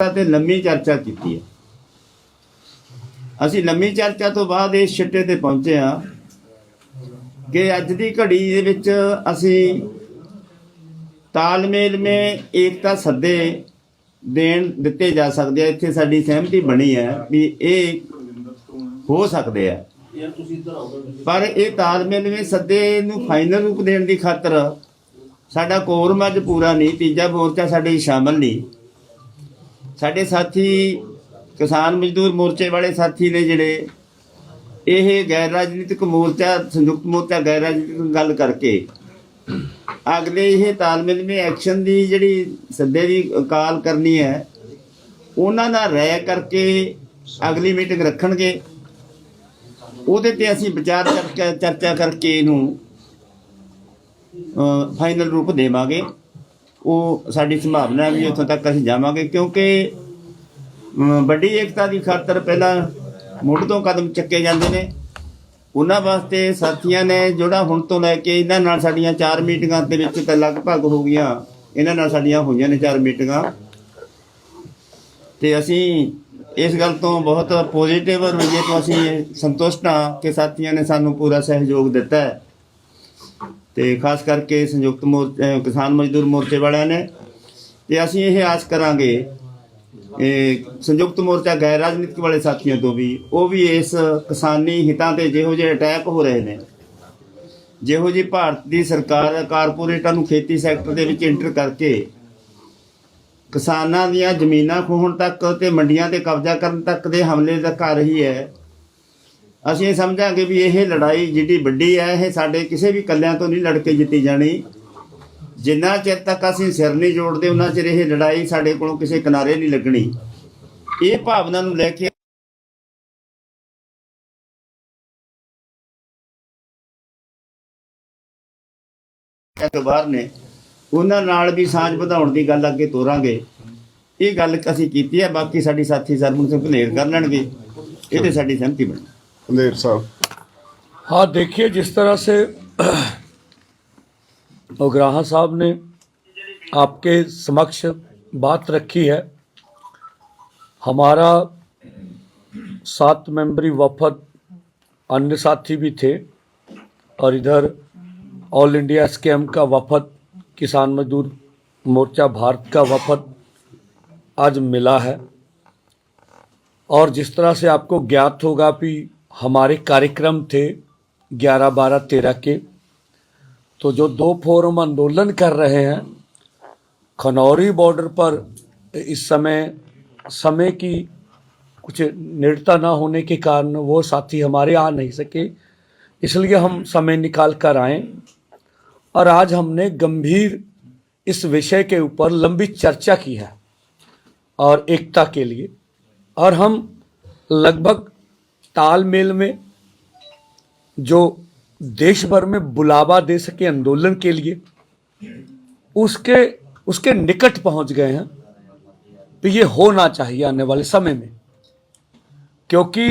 ਤੇ ਲੰਮੀ ਚਰਚਾ ਕੀਤੀ ਹੈ। ਅਸੀਂ ਲੰਮੀ ਚਰਚਾ ਤੋਂ ਬਾਅਦ ਇਸ ਛਿੱਟੇ ਤੇ ਪਹੁੰਚੇ ਹਾਂ ਕਿ ਅੱਜ ਦੀ ਘੜੀ ਦੇ ਵਿੱਚ ਅਸੀਂ ਤਾਲਮੇਲ ਮੇ ਏਕਤਾ ਸੱਦੇ ਦੇਣ ਦਿੱਤੇ ਜਾ ਸਕਦੇ ਆ। ਇੱਥੇ ਸਾਡੀ ਸਹਿਮਤੀ ਬਣੀ ਹੈ ਵੀ ਇਹ ਹੋ ਸਕਦੇ ਆ। ਪਰ ਇਹ ਤਾਲਮੇਲ ਮੇ ਸੱਦੇ ਨੂੰ ਫਾਈਨਲ ਰੂਪ ਦੇਣ ਦੀ ਖਾਤਰ ਸਾਡਾ ਕੋਰਮ ਅੱਜ ਪੂਰਾ ਨਹੀਂ, ਤੀਜਾ ਮੋਰਚਾ ਸਾਡੇ 'ਚ ਸ਼ਾਮਲ ਨਹੀਂ। ਸਾਡੇ ਸਾਥੀ ਕਿਸਾਨ ਮਜ਼ਦੂਰ ਮੋਰਚੇ ਵਾਲੇ ਸਾਥੀ ਨੇ ਜਿਹੜੇ, ਇਹ ਗੈਰ ਰਾਜਨੀਤਿਕ ਮੋਰਚਾ, ਸੰਯੁਕਤ ਮੋਰਚਾ ਗੈਰ ਰਾਜਨੀਤਿਕ ਗੱਲ ਕਰਕੇ ਅਗਲੇ ਇਹ ਤਾਲਮੇਲ ਮੇ ਐਕਸ਼ਨ ਦੀ ਜਿਹੜੀ ਸੱਦੇ ਦੀ ਕਾਲ ਕਰਨੀ ਹੈ, ਉਹਨਾਂ ਨਾਲ ਰਾਇ ਕਰਕੇ ਅਗਲੀ ਮੀਟਿੰਗ ਰੱਖਣਗੇ। ਉਹਦੇ ਤੇ ਅਸੀਂ ਵਿਚਾਰ ਚਰਚਾ ਚਰਚਾ ਕਰਕੇ ਇਹਨੂੰ ਫਾਈਨਲ ਰੂਪ ਦੇਵਾਂਗੇ। ਉਹ ਸਾਡੀ ਸੰਭਾਵਨਾ ਹੈ ਵੀ ਉੱਥੋਂ ਤੱਕ ਅਸੀਂ ਜਾਵਾਂਗੇ, ਕਿਉਂਕਿ ਵੱਡੀ ਏਕਤਾ ਦੀ ਖਾਤਰ ਪਹਿਲਾਂ ਮੁੱਢ ਤੋਂ ਕਦਮ ਚੱਕੇ ਜਾਂਦੇ ਨੇ। ਉਹਨਾਂ ਵਾਸਤੇ ਸਾਥੀਆਂ ਨੇ ਜਿਹੜਾ ਹੁਣ ਤੋਂ ਲੈ ਕੇ ਇਹਨਾਂ ਨਾਲ ਸਾਡੀਆਂ ਚਾਰ ਮੀਟਿੰਗਾਂ ਦੇ ਵਿੱਚ ਤਾਂ ਲਗਭਗ ਹੋ ਗਈਆਂ, ਇਹਨਾਂ ਨਾਲ ਸਾਡੀਆਂ ਹੋਈਆਂ ਨੇ ਚਾਰ ਮੀਟਿੰਗਾਂ। ਤੇ ਅਸੀਂ ਇਸ ਗੱਲ ਤੋਂ ਬਹੁਤ ਪੋਜ਼ਿਟਿਵ ਰਵੱਈਏ ਤੋਂ ਅਸੀਂ ਸੰਤੁਸ਼ਟ ਹਾਂ ਕਿ ਸਾਥੀਆਂ ਨੇ ਸਾਨੂੰ ਪੂਰਾ ਸਹਿਯੋਗ ਦਿੱਤਾ ਹੈ। ਤੇ ਖਾਸ ਕਰਕੇ ਸੰਯੁਕਤ ਮੋਰਚਾ ਕਿਸਾਨ ਮਜ਼ਦੂਰ ਮੋਰਚੇ ਵਾਲਿਆਂ ਨੇ। ਤੇ ਅਸੀਂ ਇਹ ਆਸ ਕਰਾਂਗੇ, ਇਹ ਸੰਯੁਕਤ ਮੋਰਚਾ ਗੈਰ ਰਾਜਨੀਤਿਕ ਵਾਲੇ ਸਾਥੀਆਂ ਤੋਂ ਵੀ, ਉਹ ਵੀ ਇਸ ਕਿਸਾਨੀ ਹਿੱਤਾਂ ਤੇ ਜਿਹੋ ਜਿਹੇ ਅਟੈਕ ਹੋ ਰਹੇ ਨੇ। ਜਿਹੋ ਜਿਹੀ ਭਾਰਤ ਦੀ ਸਰਕਾਰ ਕਾਰਪੋਰੇਟਾਂ ਨੂੰ ਖੇਤੀ ਸੈਕਟਰ ਦੇ ਵਿੱਚ ਇੰਟਰ ਕਰਕੇ ਕਿਸਾਨਾਂ ਦੀਆਂ ਜ਼ਮੀਨਾਂ ਖੋਹਣ ਤੱਕ ਤੇ ਮੰਡੀਆਂ ਤੇ ਕਬਜ਼ਾ ਕਰਨ ਤੱਕ ਦੇ ਹਮਲੇ ਦਾ ਕਰ ਰਹੀ ਹੈ। ਅਸੀਂ ਇਹ ਸਮਝਾਂਗੇ ਵੀ ਇਹ ਲੜਾਈ ਜਿਹੜੀ ਵੱਡੀ ਹੈ, ਇਹ ਸਾਡੇ ਕਿਸੇ ਵੀ ਕੱਲਿਆਂ ਤੋਂ ਨਹੀਂ ਲੜ ਕੇ ਜਿੱਤੀ ਜਾਣੀ। ਜਿੰਨਾ ਚਿਰ ਤੱਕ ਅਸੀਂ ਸਿਰ ਨਹੀਂ ਜੋੜਦੇ ਉਹਨਾਂ ਚਿਰ ਇਹ ਲੜਾਈ ਸਾਡੇ ਕੋਲੋਂ ਕਿਸੇ ਕਿਨਾਰੇ ਨਹੀਂ ਲੱਗਣੀ। ਇਹ ਭਾਵਨਾ ਨੂੰ ਲੈ ਕੇ ਅਖਬਾਰ ਨੇ, ਉਹਨਾਂ ਨਾਲ ਵੀ ਸਾਂਝ ਵਧਾਉਣ ਦੀ ਗੱਲ ਅੱਗੇ ਤੋਰਾਂਗੇ। ਇਹ ਗੱਲ ਅਸੀਂ ਕੀਤੀ ਹੈ, ਬਾਕੀ ਸਾਡੀ ਸਾਥੀ ਸਰਮਨ ਸਿੰਘ ਭਨੇਰ ਕਰ ਲੈਣਗੇ ਇਹ ਤੇ ਸਾਡੀ ਸਹਿਮਤੀ ਬਣੀ अंधेर साहब। हाँ देखिए, जिस तरह से उगराहा साहब ने आपके समक्ष बात रखी है, हमारा सात मेंबरी वफद अन्य साथी भी थे और इधर ऑल इंडिया स्कैम का वफद, किसान मजदूर मोर्चा भारत का वफद आज मिला है। और जिस तरह से आपको ज्ञात होगा कि हमारे कार्यक्रम थे ग्यारह, बारह, तेरह के। तो जो दो फोरम आंदोलन कर रहे हैं, खनौरी बॉर्डर पर इस समय समय की कुछ निरता ना होने के कारण वो साथी हमारे आ नहीं सके, इसलिए हम समय निकाल कर आए। और आज हमने गंभीर इस विषय के ऊपर लंबी चर्चा की है, और एकता के लिए। और हम लगभग तालमेल में, जो देश भर में बुलावा दे सके आंदोलन के लिए, उसके उसके निकट पहुँच गए हैं तो ये होना चाहिए आने वाले समय में। क्योंकि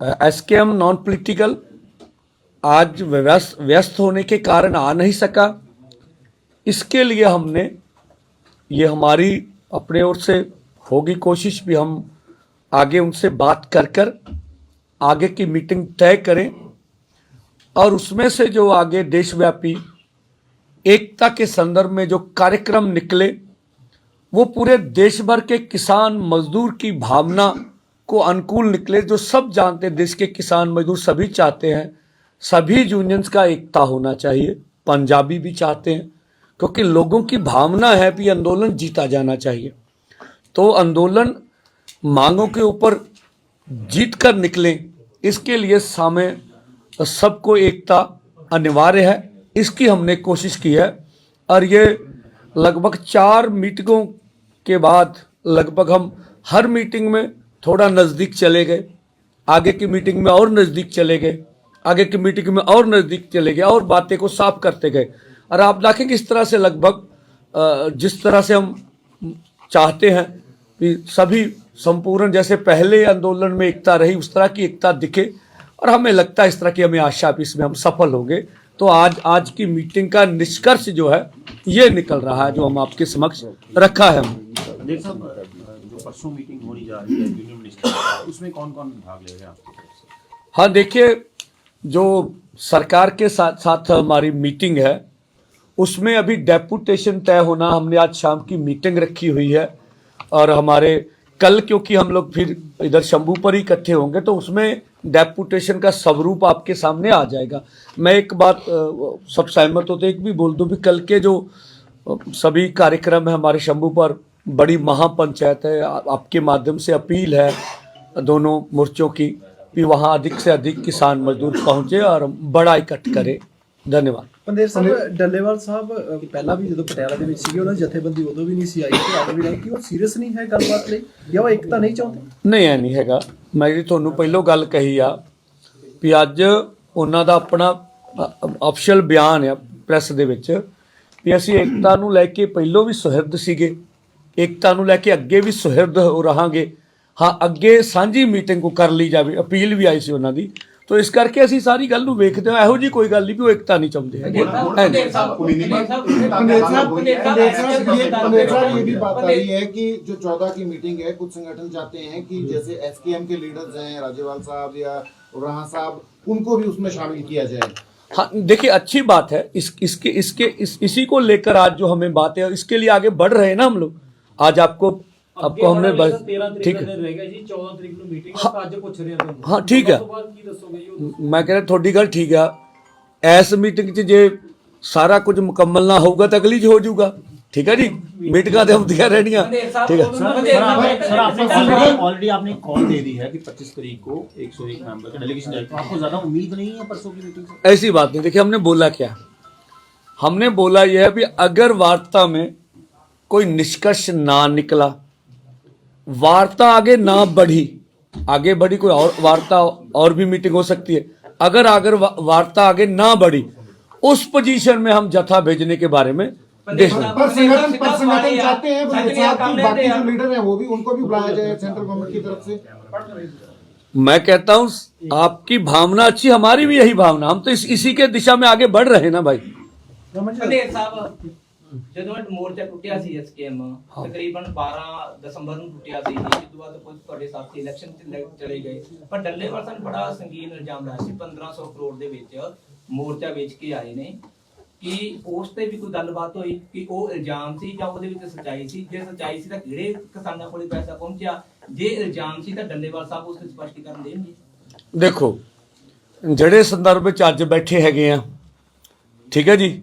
एस के एम नॉन पोलिटिकल आज व्यस्त व्यस्त होने के कारण आ नहीं सका। इसके लिए हमने, ये हमारी अपने ओर से होगी कोशिश भी हम आगे उनसे बात कर कर आगे की मीटिंग तय करें और उसमें से जो आगे देशव्यापी एकता के संदर्भ में जो कार्यक्रम निकले, वो पूरे देश भर के किसान मजदूर की भावना को अनुकूल निकले, जो सब जानते हैं, देश के किसान मजदूर सभी चाहते हैं, सभी यूनियंस का एकता होना चाहिए, पंजाबी भी चाहते हैं, क्योंकि लोगों की भावना है कि आंदोलन जीता जाना चाहिए। तो आंदोलन मांगों के ऊपर जीत कर निकलें इसके लिए सामने सबको एकता अनिवार्य है। इसकी हमने कोशिश की है। और ये लगभग चार मीटिंगों के बाद लगभग हम हर मीटिंग में थोड़ा नज़दीक चले गए। आगे की मीटिंग में और नज़दीक चले गए। आगे की मीटिंग में और नज़दीक चले गए और बातें को साफ़ करते गए। और आप देखेंगे इस तरह से लगभग जिस तरह से हम चाहते हैं कि सभी संपूर्ण जैसे पहले आंदोलन में एकता रही उस तरह की एकता दिखे। और हमें लगता है इस तरह की हमें आशा इसमें हम सफल होंगे। तो आज आज की मीटिंग का निष्कर्ष जो है ये निकल रहा है जो हम आपके समक्ष रखा है। है हाँ देखिए जो सरकार के साथ साथ हमारी मीटिंग है उसमें अभी डेपुटेशन तय होना हमने आज शाम की मीटिंग रखी हुई है। और हमारे कल क्योंकि हम लोग फिर इधर शंभू पर ही इकट्ठे होंगे तो उसमें डेपुटेशन का स्वरूप आपके सामने आ जाएगा। मैं एक बात सब सहमत होते एक भी बोल दूँ भी कल के जो सभी कार्यक्रम है हमारे शंभू पर, बड़ी महापंचायत है आपके माध्यम से अपील है दोनों मोर्चों की कि वहाँ अधिक से अधिक किसान मजदूर पहुँचे और बड़ा इकट्ठ करें। ਧੰਨਵਾਦ। ਪੰਦੇਰ ਸਾਹਿਬ ਡੱਲੇਵਾਲ ਸਾਹਿਬ ਪਹਿਲਾਂ ਵੀ ਜਦੋਂ ਪਟਿਆਲਾ ਦੇ ਵਿੱਚ ਸੀਗੇ ਉਹਨਾਂ ਜਥੇਬੰਦੀ ਉਦੋਂ ਵੀ ਨਹੀਂ ਸੀ ਆਈ ਤੇ ਅੱਜ ਵੀ ਨਹੀਂ ਕਿ ਉਹ ਸੀਰੀਅਸ ਨਹੀਂ ਹੈ ਗੱਲਬਾਤ ਲਈ? ਜਾਂ ਉਹ ਇੱਕ ਤਾਂ ਨਹੀਂ ਚਾਹੁੰਦੇ? ਨਹੀਂ ਐ ਨਹੀਂ ਹੈਗਾ। ਮੈਂ ਜਿਹੜੀ ਤੁਹਾਨੂੰ ਪਹਿਲੋਂ ਗੱਲ ਕਹੀ ਆ ਵੀ ਅੱਜ ਉਹਨਾਂ ਦਾ ਆਪਣਾ ਅਫੀਸ਼ੀਅਲ ਬਿਆਨ ਆ ਪ੍ਰੈਸ ਦੇ ਵਿੱਚ ਵੀ ਅਸੀਂ ਏਕਤਾ ਨੂੰ ਲੈ ਕੇ ਪਹਿਲੋਂ ਵੀ ਸੁਹਿਰਦ ਸੀਗੇ। ਏਕਤਾ ਨੂੰ ਲੈ ਕੇ ਅੱਗੇ ਵੀ ਸੁਹਿਰਦ ਹੋ ਰਹਾਂਗੇ। ਹਾਂ ਅੱਗੇ ਸਾਂਝੀ ਮੀਟਿੰਗ ਕੋ ਕਰ ਲਈ ਜਾਵੇ ਅਪੀਲ ਵੀ ਆਈ ਸੀ ਉਹਨਾਂ ਦੀ। ਤੋ ਇਸ ਕਰਕੇ ਅਸੀਂ ਸਾਰੀ ਗੱਲ ਨੂੰ ਵੇਖਦੇ ਹਾਂ ਇਹੋ ਜੀ ਕੋਈ ਗੱਲ ਨਹੀਂ ਵੀ ਉਹ ਏਕਤਾ ਨਹੀਂ ਚਾਹੁੰਦੇ ਹੈਗੇ ਐਂ ਨਹੀਂ। पंडित साहब पंडित साहब ये पंडित साहब ये भी बात आ रही है कि जो चौदह की मीटिंग है कुछ संगठन चाहते हैं कि जैसे एसकेएम के लीडर्स हैं राजेवाल साहब या राणा साहब उनको भी उसमें शामिल किया जाए हाँ देखिए अच्छी बात है इस इसके इसके इस, इसी को लेकर आज जो हमें बात है इसके लिए आगे बढ़ रहे हैं ना हम लोग आज आपको आपको हमने बस ठीक है ਰਹਿ ਗਿਆ ਜੀ 14 ਤਰੀਕ ਨੂੰ ਮੀਟਿੰਗ ਹਾਂ। ਅੱਜ ਪੁੱਛ ਰਹੇ ਆ ਤੁਹਾਨੂੰ ਹਾਂ, ਠੀਕ ਹੈ। ਉਸ ਤੋਂ ਬਾਅਦ ਕੀ ਦੱਸੋਗੇ ਜੀ ਉਹ ਮੈਂ ਕਹਿੰਦਾ ਤੁਹਾਡੀ ਗੱਲ ਠੀਕ ਆ ਐਸ ਮੀਟਿੰਗ 'ਚ ਜੇ ਸਾਰਾ ਕੁਝ ਮੁਕੰਮਲ ਨਾ ਹੋਊਗਾ ਤਾਂ ਅਗਲੀ 'ਚ ਹੋ ਜਾਊਗਾ ਠੀਕ ਹੈ ਜੀ ਮੀਟਿੰਗਾਂ ਤੇ ਹੁੰਦੀਆਂ ਰਹਿਣੀਆਂ ठीक है सर आपने ऑलरेडी आपने कॉल दे दी है कि 25 तारीख को 101 मेंबर का डेलीगेशन जाएगा तो आपको ज्यादा उम्मीद नहीं है परसों की मीटिंग से ऐसी बात नहीं देखिए हमने बोला क्या हमने बोला यह है भी अगर वार्ता में कोई निष्कर्ष ना निकला वार्ता आगे ना बढ़ी आगे बढ़ी कोई और वार्ता और भी मीटिंग हो सकती है। अगर अगर वार्ता आगे ना बढ़ी उस पोजीशन में हम जथा भेजने के बारे में मैं कहता हूँ आपकी भावना अच्छी हमारी भी यही भावना। हम तो इस, इसी के दिशा में आगे बढ़ रहे हैं ना भाई। ਜਦੋਂ ਇਹ ਮੋਰਚਾ ਟੁੱਟਿਆ ਸੀ ਐਸਕੇਐਮ ਤਕਰੀਬਨ 12 ਦਸੰਬਰ ਨੂੰ ਟੁੱਟਿਆ ਸੀ ਇਸ ਤੋਂ ਬਾਅਦ ਕੁਝ ਤੁਹਾਡੇ ਸਾਥੀ ਇਲੈਕਸ਼ਨ ਲੈ- ਚਲੇ ਗਏ। ਪਰ ਡੱਲੇਵਾਲ ਸਾਨੂੰ ਬੜਾ ਸੰਗੀਨ ਇਲਜ਼ਾਮ ਲਾਇਆ ਸੀ 1500 ਕਰੋੜ ਦੇ ਵਿੱਚ ਮੋਰਚਾ ਵੇਚ ਕੇ ਆਏ ਨੇ। ਕਿ ਉਸ ਤੇ ਵੀ ਕੋਈ ਗੱਲਬਾਤ ਹੋਈ? ਕਿ ਉਹ ਇਲਜ਼ਾਮ ਸੀ ਜਾਂ ਉਹਦੇ ਵਿੱਚ ਸੱਚਾਈ ਸੀ? ਜੇ ਸੱਚਾਈ ਸੀ ਤਾਂ ਕਿਹੜੇ ਕਿਸਾਨਾਂ ਕੋਲੇ ਪੈਸਾ ਪਹੁੰਚਿਆ? ਜੇ ਇਲਜ਼ਾਮ ਸੀ ਤਾਂ ਡੱਲੇਵਾਲ ਸਾਹਿਬ ਉਸ ਤੇ ਸਪਸ਼ਟੀਕਰਨ ਦੇਣਗੇ। ਦੇਖੋ ਜਿਹੜੇ ਸੰਦਰਭ ਵਿੱਚ ਅੱਜ ਬੈਠੇ ਹੈਗੇ ਆ ਠੀਕ ਹੈ ਜੀ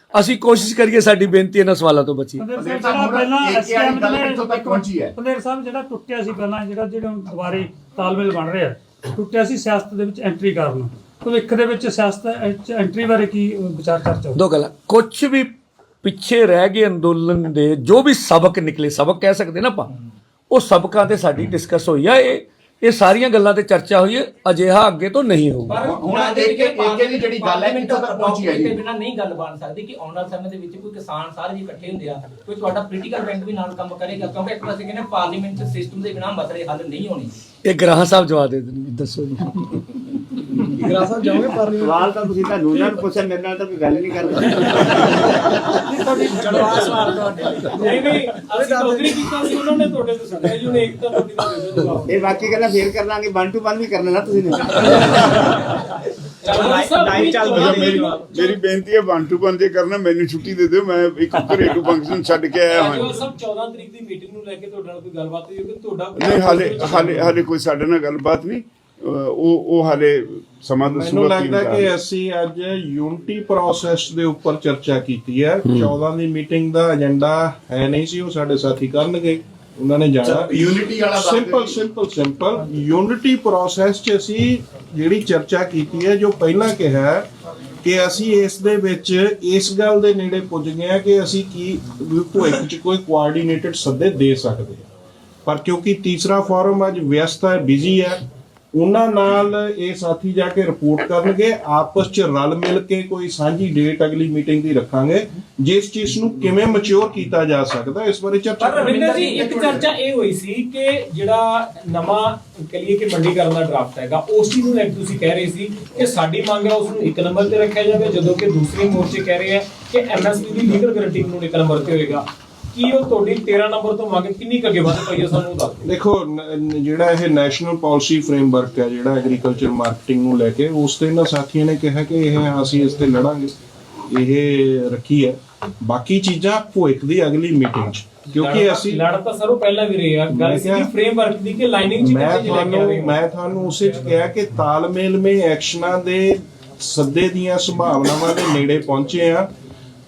ਅਸੀਂ ਕੋਸ਼ਿਸ਼ ਕਰੀਏ ਸਾਡੀ ਬੇਨਤੀ ਇਹਨਾਂ ਸਵਾਲਾਂ ਤੋਂ ਬਚੀਏ ਪੰਦੇਰ ਸਾਹਿਬ ਜਿਹੜਾ ਪਹਿਲਾਂ ਐਸਕੇਐਮ ਗੱਲ ਕਿੱਥੋਂ ਤੱਕ ਪਹੁੰਚੀ ਹੈ? ਪੰਦੇਰ ਸਾਹਿਬ ਜਿਹੜਾ ਟੁੱਟਿਆ ਸੀ ਪਹਿਲਾਂ ਜਿਹੜਾ ਜਿਹੜਾ ਹੁਣ ਦੁਬਾਰੇ ਤਾਲਮੇਲ ਬਣ ਰਿਹਾ ਟੁੱਟਿਆ ਸੀ ਸਿਆਸਤ ਦੇ ਵਿੱਚ ਐਂਟਰੀ ਕਰਨ। ਭਵਿੱਖ ਦੇ ਵਿੱਚ ਸਿਆਸਤ ਵਿੱਚ ਐਂਟਰੀ ਬਾਰੇ ਕੀ ਵਿਚਾਰ ਚਰਚਾ ਦੋ ਗੱਲਾਂ। ਕੁਝ ਵੀ ਪਿੱਛੇ ਰਹਿ ਗਏ ਅੰਦੋਲਨ ਦੇ ਜੋ ਵੀ ਸਬਕ ਨਿਕਲੇ ਸਬਕ ਕਹਿ ਸਕਦੇ ਨਾ ਆਪਾਂ ਉਹ ਸਬਕਾਂ ਤੇ ਸਾਡੀ ਡਿਸਕਸ ਹੋਈ ਆ। ਇਹ ਇਹ ਸਾਰੀਆਂ ਗੱਲਾਂ ਤੇ ਚਰਚਾ ਹੋਈ ਹੈ ਅਜਿਹਾ ਅੱਗੇ ਤੋਂ ਨਹੀਂ ਹੋਊਗਾ। ਪਰ ਹੁਣ ਦੇ ਇੱਕ- ਕੇ ਇੱਕ ਇਹਦੀ ਜਿਹੜੀ ਗੱਲ ਹੈ, ਕਿੱਥੋਂ ਤੱਕ ਪਹੁੰਚੀ ਹੈ ਜੀ? ਬਿਨਾਂ ਨਹੀਂ ਗੱਲ ਬਣ ਸਕਦੀ ਕਿ ਆਉਣ ਵਾਲੇ ਸਮੇਂ ਦੇ ਵਿੱਚ ਕੋਈ ਕਿਸਾਨ ਸਾਰੇ ਜੀ ਇਕੱਠੇ ਹੁੰਦੇ ਆ ਕੋਈ ਤੁਹਾਡਾ ਪੋਲੀਟੀਕਲ ਬੈਂਕ ਵੀ ਨਾਲ ਕੰਮ ਕਰੇਗਾ ਕਿਉਂਕਿ ਇੱਕ ਪਾਸੇ ਕਹਿੰਦੇ ਪਾਰਲੀਮੈਂਟ ਦੇ ਸਿਸਟਮ ਦੇ ਬਿਨਾਂ ਮਸਲੇ ਹੱਲ ਨਹੀਂ ਹੋਣੇ। ਇਹ ਗ੍ਰਾਹ ਸਾਹਿਬ ਜਵਾਬ ਦੇ ਦੱਸੋ ਜੀ। ਗਰਾ ਸਾਹਿਬ ਜਾਓਗੇ ਪਾਰਲੀਮੈਂਟ ਸਵਾਲ ਤਾਂ ਤੁਸੀਂ ਤਾਂ ਨੂਨਾਂ ਨੂੰ ਪੁੱਛਿਆ ਮੇਰੇ ਨਾਲ ਤਾਂ ਕੋਈ ਗੱਲ ਨਹੀਂ ਕਰਦੇ। ਨਹੀਂ ਨਹੀਂ ਅਸੀਂ ਨੌਕਰੀ ਕੀਤਾ ਸੀ ਉਹਨਾਂ ਨੇ ਤੁਹਾਡੇ ਤੋਂ ਸੁਣਿਆ ਜੀ ਉਹਨੇ ਇੱਕ ਤਾਂ ਤੁਹਾਡੀ ਦਾ ਦੇ ਦਿਓ ਜਵਾਬ ਇਹ ਬਾਕੀ ਕਹਿੰਦਾ ਫੇਰ ਕਰ ਲਾਂਗੇ ਵਨ ਟੂ ਵਨ ਵੀ ਕਰ ਲੈਣਾ ਤੁਸੀਂ ਨੇ। ਲਾਈਵ ਚੱਲ ਮੇਰੀ ਮੇਰੀ ਬੇਨਤੀ ਹੈ ਵਨ ਟੂ ਵਨ ਜੇ ਕਰਨਾ ਮੈਨੂੰ ਛੁੱਟੀ ਦੇ ਦਿਓ ਮੈਂ ਇੱਕ ਘਰੇਲੂ ਫੰਕਸ਼ਨ ਛੱਡ ਕੇ ਆਇਆ ਹਾਂ। ਸਭ 14 ਤਰੀਕ ਦੀ ਮੀਟਿੰਗ ਨੂੰ ਲੈ ਕੇ ਤੁਹਾਡੇ ਨਾਲ ਕੋਈ ਗੱਲਬਾਤ ਹੋਈ ਕਿ ਤੁਹਾਡਾ ਨਹੀਂ ਹਾਲੇ ਹਾਲੇ ਹਾਲੇ ਕੋਈ ਸਾਡੇ ਨਾਲ ਗੱਲਬਾਤ ਨਹੀਂ। ਉਹ ਉਹ ਹਾਲੇ ਸਮਾਂ ਮੈਨੂੰ ਲੱਗਦਾ ਕਿ। ਅਸੀਂ ਅੱਜ ਯੂਨਿਟੀ ਪ੍ਰੋਸੈਸ ਦੇ ਉੱਪਰ ਚਰਚਾ ਕੀਤੀ ਹੈ। 14 ਦੀ ਮੀਟਿੰਗ ਦਾ ਏਜੰਡਾ ਹੈ ਨਹੀਂ ਸੀ ਉਹ ਸਾਡੇ ਸਾਥੀ ਕਰਨਗੇ। ਉਹਨਾਂ ਨੇ ਜਾਣਾ। ਯੂਨਿਟੀ ਵਾਲਾ simple. Simple simple unity process 'ਚ ਅਸੀਂ ਜਿਹੜੀ ਚਰਚਾ ਕੀਤੀ ਹੈ ਜੋ ਪਹਿਲਾਂ ਕਿਹਾ ਕਿ ਅਸੀਂ ਇਸ ਦੇ ਵਿੱਚ ਇਸ ਗੱਲ ਦੇ ਨੇੜੇ ਪੁੱਜ ਗਏ ਹਾਂ ਕਿ ਅਸੀਂ ਕੀ ਭਵਿੱਖ 'ਚ ਕੋਈ ਕੋਆਰਡੀਨੇਟਡ ਸੱਦੇ ਦੇ ਸਕਦੇ ਹਾਂ। ਪਰ ਕਿਉਂਕਿ ਤੀਸਰਾ ਫੋਰਮ ਅੱਜ ਵਿਅਸਤ ਹੈ ਬਿਜ਼ੀ ਹੈ ਉਹਨਾਂ ਨਾਲ ਇਹ ਸਾਥੀ ਜਾ ਕੇ ਰਿਪੋਰਟ ਕਰਨਗੇ ਆਪਸ ਚ ਰਲ ਮਿਲ ਕੇ ਕੋਈ ਸਾਂਝੀ ਡੇਟ ਅਗਲੀ ਮੀਟਿੰਗ ਦੀ ਰੱਖਾਂਗੇ ਜਿਸ ਚੀਜ਼ ਨੂੰ ਕਿਵੇਂ ਮੈਚੁਰ ਕੀਤਾ ਜਾ ਸਕਦਾ ਇਸ ਬਾਰੇ ਚਰਚਾ ਪਰ ਰਵਿੰਦਰ ਜੀ ਇੱਕ ਚਰਚਾ ਇਹ ਹੋਈ ਸੀ ਕਿ ਜਿਹੜਾ ਨਵਾਂ ਕਹੀਏ ਕਿ ਮੰਡੀਕਰਨ ਦਾ ਡਰਾਫਟ ਹੈਗਾ ਉਸ ਚੀਜ਼ ਨੂੰ ਲੈ ਕੇ ਤੁਸੀਂ ਕਹਿ ਰਹੇ ਸੀ ਕਿ ਸਾਡੀ ਮੰਗ ਹੈ ਉਸ ਨੂੰ ਇੱਕ ਨੰਬਰ ਤੇ ਰੱਖਿਆ ਜਾਵੇ ਜਦੋਂ ਕਿ ਦੂਸਰੇ ਮੋਰਚੇ ਕਹਿ ਰਹੇ ਆ ਕਿ ਐਮਐਸਪੀ ਦੀ ਲੀਗਲ ਗਾਰੰਟੀ ਨੂੰ ਇੱਕ ਨੰਬਰ ਤੇ ਹੋਏਗਾ। ਕੀ ਉਹ ਤੁਹਾਡੀ 13 ਨੰਬਰ ਤੋਂ ਮੰਗ ਕਿੰਨੀ ਕੁ ਅੱਗੇ ਵੱਧ ਪਈ ਹੈ ਸਾਨੂੰ ਉਹ ਦੱਸ ਦਿਓ। ਦੇਖੋ ਨ- ਨ- ਜਿਹੜਾ ਇਹ ਨੈਸ਼ਨਲ ਪਾਲਿਸੀ ਫਰੇਮਵਰਕ ਹੈ ਜਿਹੜਾ ਐਗਰੀਕਲਚਰ ਮਾਰਕੀਟਿੰਗ ਨੂੰ ਲੈ ਕੇ ਉਸ ਤੇ ਇਹਨਾਂ ਸਾਥੀਆਂ ਨੇ ਕਿਹਾ ਕਿ ਇਹ ਅਸੀਂ ਇਸ ਤੇ ਲੜਾਂਗੇ। ਇਹ ਰੱਖੀ ਹੈ। ਬਾਕੀ ਚੀਜ਼ਾਂ ਭੁਇਕ ਦੀ ਅਗਲੀ ਮੀਟਿੰਗ 'ਚ ਕਿਉਂਕਿ ਅਸੀਂ ਲੜ ਤਾਂ ਸਰ ਉਹ ਪਹਿਲਾਂ ਵੀ ਰਹੇ ਆ। ਮੈਂ ਗੱਲ ਸੀ ਕਿਹਾ- ਫਰੇਮਵਰਕ ਦੀ ਕਿ ਲਾਈਨਿੰਗ ਚ ਮੈਂ ਕਿੱਥੇ ਲੈ ਕੇ ਆ ਰਹੇ ਤੁਹਾਨੂੰ ਹੋ ਮੈਂ ਤੁਹਾਨੂੰ ਉਸੇ ਚ ਕਿਹਾ ਕਿ ਤਾਲਮੇਲਮੇ ਐਕਸ਼ਨਾਂ ਦੇ ਸੱਦੇ ਦੀਆਂ ਸੰਭਾਵਨਾਵਾਂ ਦੇ ਨੇੜੇ ਪਹੁੰਚੇ ਆ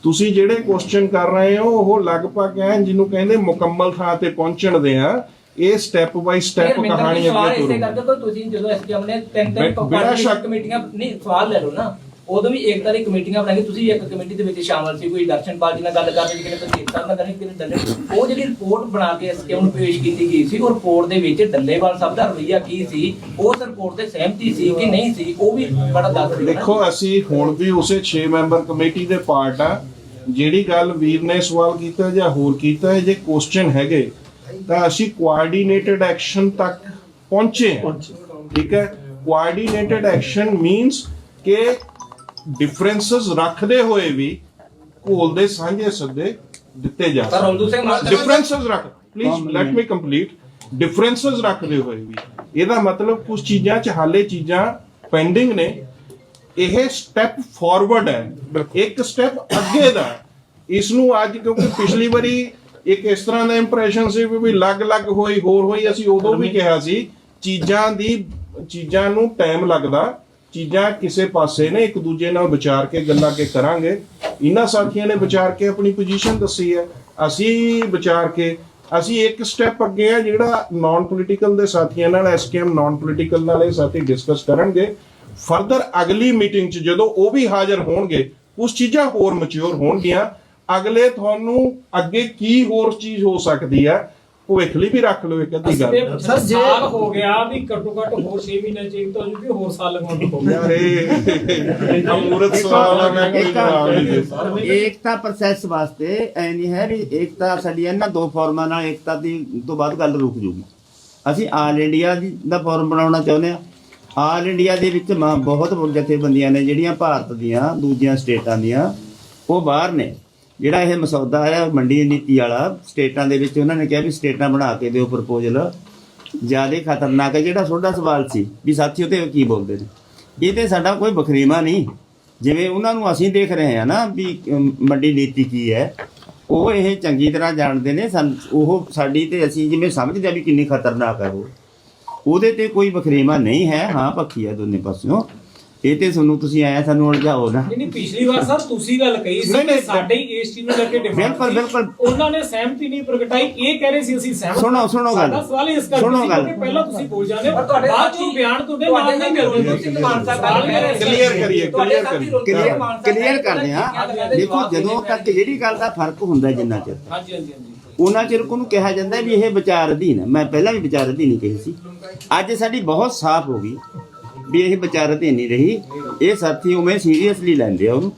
ਤੁਸੀਂ ਜਿਹੜੇ ਕੁਐਸਚਨ ਕਰ ਰਹੇ ਹੋ ਉਹ ਲਗਭਗ ਐ ਜਿਹਨੂੰ ਕਹਿੰਦੇ ਮੁਕੰਮਲ ਥਾਂ ਤੇ ਪਹੁੰਚਣ ਦੇ ਆ ਇਹ ਸਟੈਪ ਬਾਈ ਸਟੈਪ ਕਹਾਣੀ ਅੱਗੇ ਇਸੇ ਤੁਰੂ ਕਰਕੇ ਤੁਸੀਂ ਜਦੋਂ ਐਸਡੀਐਮ ਨੇ ਤਿੰਨ ਤਿੰਨ। ਕਮੇਟੀਆਂ ਨਹੀਂ ਸਵਾਲ ਲੈ ਲਓ ਨਾ ਉਦੋਂ ਵੀ ਏਕਤਾ ਦੀ ਕਮੇਟੀਆਂ ਬਣਾਈ ਤੁਸੀਂ ਇੱਕ ਕਮੇਟੀ ਦੇ ਵਿੱਚ ਸ਼ਾਮਲ ਸੀ ਕੋਈ ਦਰਸ਼ਨ ਪਾਲ ਨਾਲ ਗੱਲ ਕਰਨੀ ਸੀ ਕਿਨੇ ਏਕਤਾ ਨਾਲ ਕਰਨੀ ਕਿਨੇ ਡੱਲੇ। ਉਹ ਜਿਹੜੀ ਰਿਪੋਰਟ ਬਣਾ ਕੇ ਐਸਡੀਐਮ ਨੂੰ ਪੇਸ਼ ਕੀਤੀ ਗਈ ਸੀ ਉਹ ਰਿਪੋਰਟ ਦੇ ਵਿੱਚ ਡੱਲੇਵਾਲ ਸਾਹਿਬ ਦਾ ਰਵਈਆ ਕੀ ਸੀ ਉਸ ਰਿਪੋਰਟ ਤੇ ਸਹਿਮਤੀ ਸੀ ਕਿ ਨਹੀਂ ਸੀ ਉਹ ਵੀ ਬੜਾ ਦੱਸ। ਦੇਖੋ ਅਸੀਂ ਹੁਣ ਵੀ ਉਸੇ 6 ਮੈਂਬਰ ਕਮੇਟੀ ਦੇ ਪਾਰਟ ਆ। ਜਿਹੜੀ ਗੱਲ ਵੀਰ ਨੇ ਸਵਾਲ ਕੀਤਾ ਜਾਂ ਹੋਰ ਕੀਤਾ ਹੈ ਜੇ ਕੁਐਸਚਨ ਹੈਗੇ ਤਾਂ ਅਸੀਂ ਕੋਆਰਡੀਨੇਟਡ ਐਕਸ਼ਨ ਤੱਕ ਪਹੁੰਚੇ ਹਾਂ। ਠੀਕ ਹੈ? ਕੋਆਰਡੀਨੇਟਡ ਐਕਸ਼ਨ ਮੀਨਸ ਕਿ ਡਿਫਰੈਂਸਸ ਰੱਖਦੇ ਹੋਏ ਵੀ ਘੋਲ ਦੇ ਸਾਂਝੇ ਸੱਦੇ ਦਿੱਤੇ ਜਾ ਪਰ ਮਾਰਕੀਟ ਡਿਫਰੈਂਸਸ ਰੱਖ please let me complete differences ਰੱਖਦੇ ਹੋਏ ਵੀ। ਇਹਦਾ ਮਤਲਬ ਕੁਝ ਚੀਜ਼ਾਂ ਚ ਹਾਲੇ ਚੀਜ਼ਾਂ ਪੈਂਡਿੰਗ ਨੇ। ਇਹ ਸਟੈਪ ਫਾਰਵਰਡ ਹੈ। ਇੱਕ ਸਟੈਪ ਅੱਗੇ ਦਾ। ਇਸ ਨੂੰ ਅੱਜ ਕਿਉਂਕਿ ਪਿਛਲੀ ਵਾਰੀ ਇੱਕ ਇਸ ਤਰ੍ਹਾਂ ਦਾ ਇੰਪ੍ਰੈਸ਼ਨ ਸੀ ਵੀ ਵੀ ਲੱਗ-ਲੱਗ ਹੋਈ ਹੋਰ ਹੋਈ ਅਸੀਂ ਉਦੋਂ ਵੀ ਕਿਹਾ ਸੀ ਚੀਜ਼ਾਂ ਦੀ ਚੀਜ਼ਾਂ ਨੂੰ ਟਾਈਮ ਲੱਗਦਾ। ਚੀਜ਼ਾਂ ਕਿਸੇ ਪਾਸੇ ਨੇ, ਇੱਕ ਦੂਜੇ ਨਾਲ ਵਿਚਾਰ ਕੇ, ਗੱਲਾਂ ਕੇ ਕਰਾਂਗੇ। ਇਹਨਾਂ ਸਾਥੀਆਂ ਨੇ ਵਿਚਾਰ ਕੇ ਆਪਣੀ ਪੋਜੀਸ਼ਨ ਦੱਸੀ ਹੈ। ਅਸੀਂ ਵਿਚਾਰ ਕੇ, ਅਸੀਂ ਇੱਕ ਸਟੈਪ ਅੱਗੇ ਆ ਜਿਹੜਾ ਨਾਨ ਪੋਲੀਟੀਕਲ ਦੇ ਸਾਥੀਆਂ ਨਾਲ ਐਸਕੇਐਮ ਨਾਨ ਪੋਲੀਟੀਕਲ ਨਾਲ ਇਹ ਸਾਥੀ ਡਿਸਕਸ ਕਰਨਗੇ। ਫਰਦਰ ਅਗਲੀ ਮੀਟਿੰਗ 'ਚ ਜਦੋਂ ਉਹ ਵੀ ਹਾਜ਼ਰ ਹੋਣਗੇ ਉਸ ਚੀਜ਼ਾਂ ਹੋਰ ਮੈਚੁਰ ਹੋਣਗੀਆਂ। ਅਗਲੇ ਤੁਹਾਨੂੰ ਅੱਗੇ ਕੀ ਹੋਰ ਚੀਜ਼ ਹੋ ਸਕਦੀ ਹੈ ਭਵਿੱਖ ਲਈ ਵੀ ਰੱਖ ਲਓ ਇੱਕ ਅੱਧੀ ਗੱਲ ਸਰ ਸਾਲ ਹੋ ਗਿਆ ਵੀ ਘੱਟੋ ਘੱਟ ਹੋਰ 6 ਮਹੀਨੇ ਚ ਇੱਕ ਤਾਂ ਜੀ ਹੋਰ ਸਾਲ ਲਗਾਉਣ ਪਊਗਾ ਯਾਰ ਇਹ ਅਮੂਰਤ ਸਵਾਲ ਆ ਮੈਂ ਕੋਈ ਜਵਾਬ ਨਹੀਂ ਦੇ ਸਕਦਾ। ਏਕਤਾ ਪ੍ਰੋਸੈਸ ਵਾਸਤੇ ਐ ਨਹੀਂ ਹੈ ਵੀ ਏਕਤਾ ਸਾਡੀ ਇਹਨਾਂ ਦੋ ਫਾਰਮਾਂ ਨਾਲ ਏਕਤਾ ਦੀ ਤੋਂ ਬਾਅਦ ਗੱਲ ਰੁਕ ਜੂਗੀ। ਅਸੀਂ ਆਲ ਇੰਡੀਆ ਦੀ ਦਾ ਫਾਰਮ ਬਣਾਉਣਾ ਚਾਹੁੰਦੇ ਆ ਆਲ ਇੰਡੀਆ ਦੇ ਵਿੱਚ ਬਹੁਤ ਜਥੇਬੰਦੀਆਂ ਨੇ ਜਿਹੜੀਆਂ ਭਾਰਤ ਦੀਆਂ ਦੂਜੀਆਂ ਸਟੇਟਾਂ ਦੀਆਂ ਉਹ ਬਾਹਰ ਨੇ। ਜਿਹੜਾ ਇਹ ਮਸੌਦਾ ਹੈ, ਮੰਡੀ ਨੀਤੀ ਵਾਲਾ, ਸਟੇਟਾਂ ਦੇ ਵਿੱਚ ਉਹਨਾਂ ਨੇ ਕਿਹਾ ਵੀ ਸਟੇਟਾਂ ਬਣਾ ਕੇ ਦਿਓ ਪ੍ਰਪੋਜ਼ਲ ਜ਼ਿਆਦਾ ਖਤਰਨਾਕ ਹੈ, ਜਿਹੜਾ ਤੁਹਾਡਾ ਸਵਾਲ ਸੀ, ਵੀ ਸਾਥੀਓ ਤੇ ਕੀ ਬੋਲਦੇ ਨੇ? ਇਹ ਤੇ ਸਾਡਾ ਕੋਈ ਬਖਰੀਮਾ ਨਹੀਂ। ਜਿਵੇਂ ਉਹਨਾਂ ਨੂੰ ਅਸੀਂ ਦੇਖ ਰਹੇ ਹਾਂ ਨਾ ਵੀ ਮੰਡੀ ਨੀਤੀ ਕੀ ਹੈ, ਉਹ ਇਹ ਚੰਗੀ ਤਰ੍ਹਾਂ ਜਾਣਦੇ ਨੇ ਸਾਨੂੰ ਉਹ ਸਾਡੀ ਤੇ ਅਸੀਂ ਜਿਵੇਂ ਸਮਝਦੇ ਆ ਵੀ ਕਿੰਨੀ ਖਤਰਨਾਕ ਹੈ ਉਹ। ਉਹਦੇ ਤੇ ਕੋਈ ਬਖਰੀਮਾ ਨਹੀਂ ਹੈ। ਹਾਂ, ਪੱਖੀ ਹੈ ਦੋਨੇ ਪਾਸਿਓਂ। ਇਹ ਤੇ ਤੁਹਾਨੂੰ ਤੁਸੀਂ ਆਇਆ ਸਾਨੂੰ ਉਲਝਾਓ ਨਾ ਨਹੀਂ ਨਹੀਂ ਪਿਛਲੀ ਵਾਰ ਸਰ ਤੁਸੀਂ ਗੱਲ ਕਹੀ ਸੀ ਨਹੀਂ, ਕਿ ਨਹੀਂ, ਸਾਡੇ ਏਸ ਟੀਮ ਨੂੰ ਲੈ ਕੇ ਡਿਮਾਂਡ ਬਿਲਕੁਲ। ਬਿਲਕੁਲ। ਉਹਨਾਂ ਨੇ ਸਹਿਮਤੀ ਨਹੀਂ ਪ੍ਰਗਟਾਈ ਇਹ ਕਹਿ ਰਹੇ ਸੀ ਅਸੀਂ ਸਹਿਮਤ ਸੁਣੋ, ਹਾਂ। ਸੁਣੋ ਗੱਲ। ਸਾਡਾ ਸਵਾਲ ਇਸ ਕਰਕੇ ਸੁਣੋ ਸੀ ਗੱਲ। ਕਿ ਪਹਿਲਾਂ ਤੁਸੀਂ ਬੋਲ ਜਾਂਦੇ ਹੋ ਪਰ ਤੁਹਾਡੇ ਬਾਅਦ ਚੋਂ ਬਿਆਨ ਤੁਹਾਡੇ ਨਾਲ ਨਹੀਂ ਮਿਲਦੇ ਤੁਸੀਂ ਮਾਨਸਾ ਗੱਲ ਕਹਿ ਰਹੇ ਸੀ। Clear ਕਰੀਏ, ਸਾਥੀ ਕਰੀਏ। ਕਲੀਅਰ ਕਲੀਅਰ ਕਰਦੇ ਹਾਂ ਦੇਖੋ ਜਦੋਂ ਤੱਕ ਜਿਹੜੀ ਗੱਲ ਦਾ ਫ਼ਰਕ ਹੁੰਦਾ ਜਿੰਨਾ ਚਿਰ ਹਾਂਜੀ ਹਾਂਜੀ ਹਾਂਜੀ ਉਹਨਾਂ ਚਿਰ ਉਹਨੂੰ ਕਿਹਾ ਜਾਂਦਾ ਵੀ ਇਹ ਵਿਚਾਰ ਅਧੀਨ ਹੈ ਮੈਂ ਪਹਿਲਾਂ ਵੀ ਵਿਚਾਰ ਅਧੀਨ ਹੀ ਕਹੀ ਸੀ ਅੱਜ ਸਾਡੀ ਬਹੁਤ ਸਾਫ਼ ਹੋ ਗਈ ਵੀ ਇਹ ਵਿਚਾਰ ਅਧੀਨ ਨਹੀਂ ਰਹੀ। ਇਹ ਸਾਥੀ ਉਵੇਂ ਸੀਰੀਅਸਲੀ ਲੈਂਦੇ ਆ ਉਹਨੂੰ।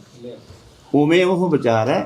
ਉਵੇਂ ਉਹ ਵਿਚਾਰ ਹੈ।